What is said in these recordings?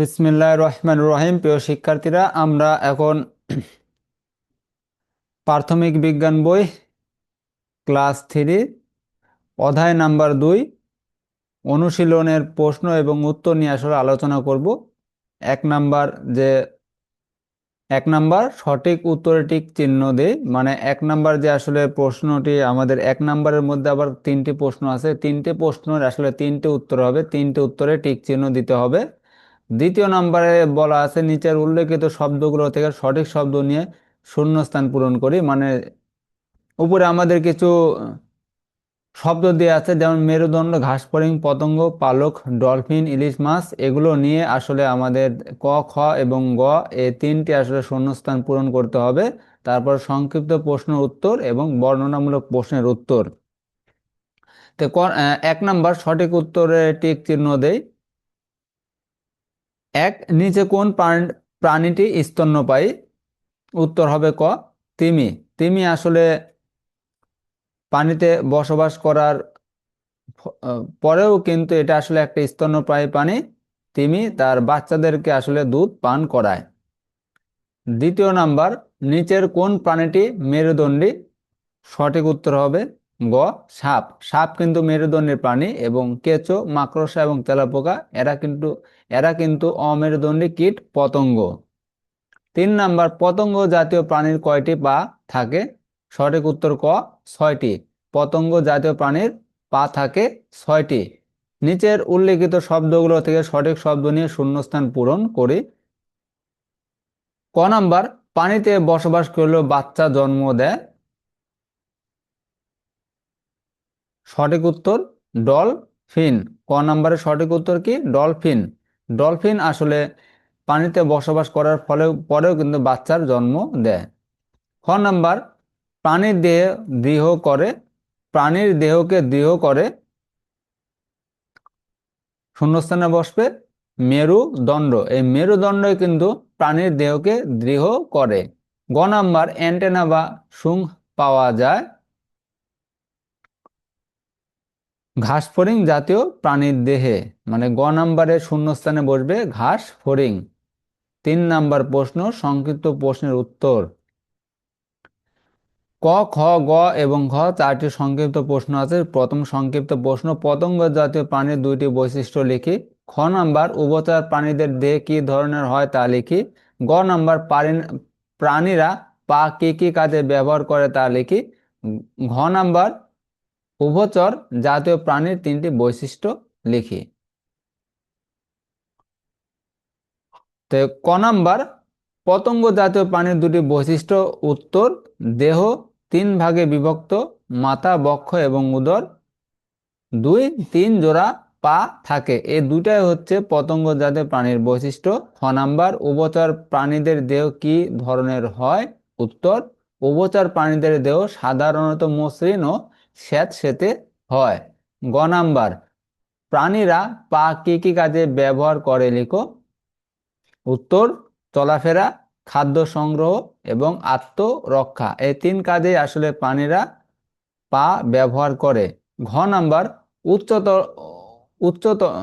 বিসমিল্লাহ রহমান রহিম। প্রিয় শিক্ষার্থীরা, আমরা এখন প্রাথমিক বিজ্ঞান বই, ক্লাস থ্রি, অধ্যায় নাম্বার দুই, অনুশীলনের প্রশ্ন এবং উত্তর নিয়ে আসলে আলোচনা করব। এক নাম্বার যে, এক নাম্বার সঠিক উত্তরে টিক চিহ্ন দেই। মানে এক নাম্বার যে আসলে প্রশ্নটি, আমাদের এক নাম্বারের মধ্যে আবার তিনটি প্রশ্ন আছে। তিনটে প্রশ্নের আসলে তিনটে উত্তর হবে, তিনটে উত্তরে টিক চিহ্ন দিতে হবে। দ্বিতীয় নাম্বারে বলা আছে, নিচের উল্লেখিত শব্দগুলো থেকে সঠিক শব্দ নিয়ে শূন্যস্থান পূরণ করি। মানে উপরে আমাদের কিছু শব্দ দেওয়া আছে, যেমন মেরুদণ্ড, ঘাসফড়িং, পতঙ্গ, পালক, ডলফিন, ইলিশ মাছ, এগুলো নিয়ে আসলে আমাদের ক, খ এবং গ এই তিনটি আসলে শূন্যস্থান পূরণ করতে হবে। তারপর সংক্ষিপ্ত প্রশ্ন উত্তর এবং বর্ণনামূলক প্রশ্নের উত্তর। তো এক নাম্বার সঠিক উত্তরে টিক চিহ্ন দেই। এক, নিচে কোন প্রাণীটি স্তন্যপায়ী? উত্তর হবে ক, তিমি। তিমি আসলে পানিতে বসবাস করার পরেও কিন্তু এটা আসলে একটা স্তন্যপ্রায়ী প্রাণী। তিমি তার বাচ্চাদেরকে আসলে দুধ পান করায়। দ্বিতীয় নাম্বার, নিচের কোন প্রাণীটি মেরুদণ্ডী? সঠিক উত্তর হবে গ, সাপ। সাপ কিন্তু মেরুদণ্ডের প্রাণী এবং কেঁচো, মাকড়সা এবং তেলাপোকা, এরা কিন্তু এরা কিন্তু অমেরুদণ্ডী কীট, পতঙ্গ। তিন নাম্বার, পতঙ্গ জাতীয় প্রাণীর কয়টি পা থাকে? সঠিক উত্তর ক, ছয়টি। পতঙ্গ জাতীয় প্রাণীর পা থাকে ছয়টি। নিচের উল্লেখিত শব্দগুলো থেকে সঠিক শব্দ নিয়ে শূন্যস্থান পূরণ করি। ক নাম্বার, পানিতে বসবাস করলেও বাচ্চা জন্ম দেয়। সঠিক উত্তর ডলফিন। ক নাম্বারের সঠিক উত্তর কি? ডলফিন। ডলফিন আসলে পানিতে বসবাস করার ফলে, পরেও কিন্তু বাচ্চার জন্ম দেয়। খ নাম্বার প্রাণীর দেহ দৃহ করে, প্রাণীর দেহকে দৃহ করে শূন্যস্থানে বসবে মেরুদণ্ড। এই মেরুদণ্ডই কিন্তু প্রাণীর দেহকে দৃঢ় করে। গ নাম্বার, অ্যান্টেনা বা সুং পাওয়া যায়। ঘাস ফড়িং জাতীয় প্রাণীর দেহে মানে গ নাম্বারে শূন্যস্থানে বসবে ঘাস ফড়িং। তিন নাম্বার প্রশ্ন, সংক্ষিপ্ত প্রশ্নের উত্তর। ক, খ, গ এবং ঘ চারটি সংক্ষিপ্ত প্রশ্ন আছে। প্রথম সংক্ষিপ্ত প্রশ্ন, পতঙ্গ জাতীয় প্রাণীর দুইটি বৈশিষ্ট্য লিখি। খ নাম্বার, উভচর প্রাণীদের দেহ কি ধরনের হয় তা লিখি। গ নাম্বার প্রাণীরা পা কি কি কাজে ব্যবহার করে তা লিখি। ঘ নাম্বার উভচর জাতীয় প্রাণীর তিনটি বৈশিষ্ট্য লিখি। তো ক নাম্বার, পতঙ্গ জাতীয় প্রাণীর দুটি বৈশিষ্ট্য উত্তর, দেহ তিন ভাগে বিভক্ত, মাথা, বক্ষ এবং উদর। দুই, তিন জোড়া পা থাকে। এই দুটাই হচ্ছে পতঙ্গ জাতীয় প্রাণীর বৈশিষ্ট্য। খ নাম্বার, উভচর প্রাণীদের দেহ কি ধরনের হয়? উত্তর, উভচর প্রাণীদের দেহ সাধারণত মসৃণ ও স্যাঁতসেঁতে হয়। গ নাম্বার, প্রাণীরা পা কি কি কাজে ব্যবহার করে লিখো? উত্তর, চলাফেরা, খাদ্য সংগ্রহ এবং আত্মরক্ষা। এই তিন কাজে আসলে প্রাণীরা পা ব্যবহার করে। ঘ নাম্বার উচ্চতর উচ্চতর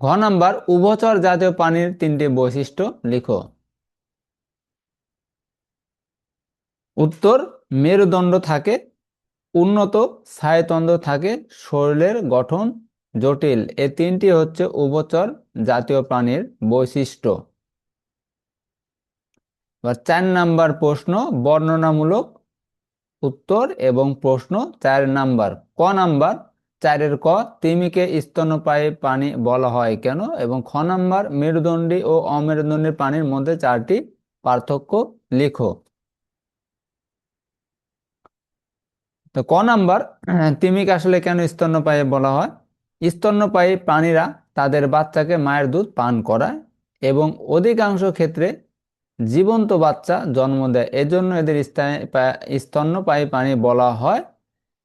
ঘ নাম্বার, উভচর জাতীয় প্রাণীর তিনটি বৈশিষ্ট্য লিখো। উত্তর, মেরুদণ্ড থাকে, উন্নত ছায়াতন্ত্র থাকে, শরীরের গঠন জটিল। এ তিনটি হচ্ছে উভচর জাতীয় প্রাণীর বৈশিষ্ট্য। চার নাম্বার প্রশ্ন, বর্ণনামূলক উত্তর এবং প্রশ্ন চার নাম্বার। ক নাম্বার, চারের ক তিমিকে স্তন্যপায়ী প্রাণী বলা হয় কেন এবং খ নাম্বার, মেরুদণ্ডী ও অমেরুদণ্ডী প্রাণীর মধ্যে চারটি পার্থক্য লিখো। তো ক নাম্বার? তিমিকে আসলে কেন স্তন্যপায়ী বলা হয়? স্তন্যপায়ী প্রাণীরা তাদের বাচ্চাকে মায়ের দুধ পান করায় এবং অধিকাংশ ক্ষেত্রে জীবন্ত বাচ্চা জন্ম দেয়। এজন্য এদের স্তন্যপায়ী প্রাণী বলা হয়।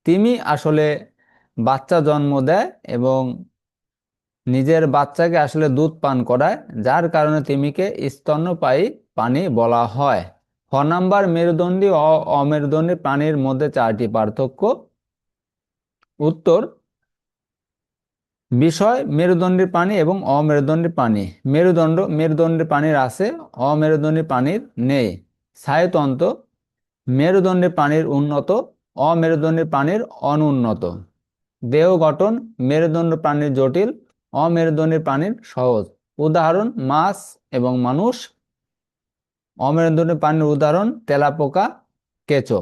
তিমি আসলে বাচ্চা জন্ম দেয় এবং নিজের বাচ্চাকে আসলে দুধ পান করায়, যার কারণে তিমিকে স্তন্যপায়ী প্রাণী বলা হয়। খ নাম্বার, মেরুদণ্ডী ও অমেরুদণ্ডী প্রাণীর মধ্যে চারটি পার্থক্য। উত্তর, বিষয়, মেরুদণ্ডী প্রাণী এবং অমেরুদণ্ডী প্রাণী। মেরুদণ্ড, মেরুদণ্ডী প্রাণীর আছে, অমেরুদণ্ডী প্রাণীর নেই। স্নায়ুতন্ত্র, মেরুদণ্ডী প্রাণীর উন্নত, অমেরুদণ্ডী প্রাণীর অনুন্নত। দেহ গঠন, মেরুদণ্ড প্রাণীর জটিল, অমেরুদণ্ডী প্রাণীর সহজ। উদাহরণ, মাছ এবং মানুষ। অমেরুদণ্ডী প্রাণীর উদাহরণ তেলাপোকা কেঁচো।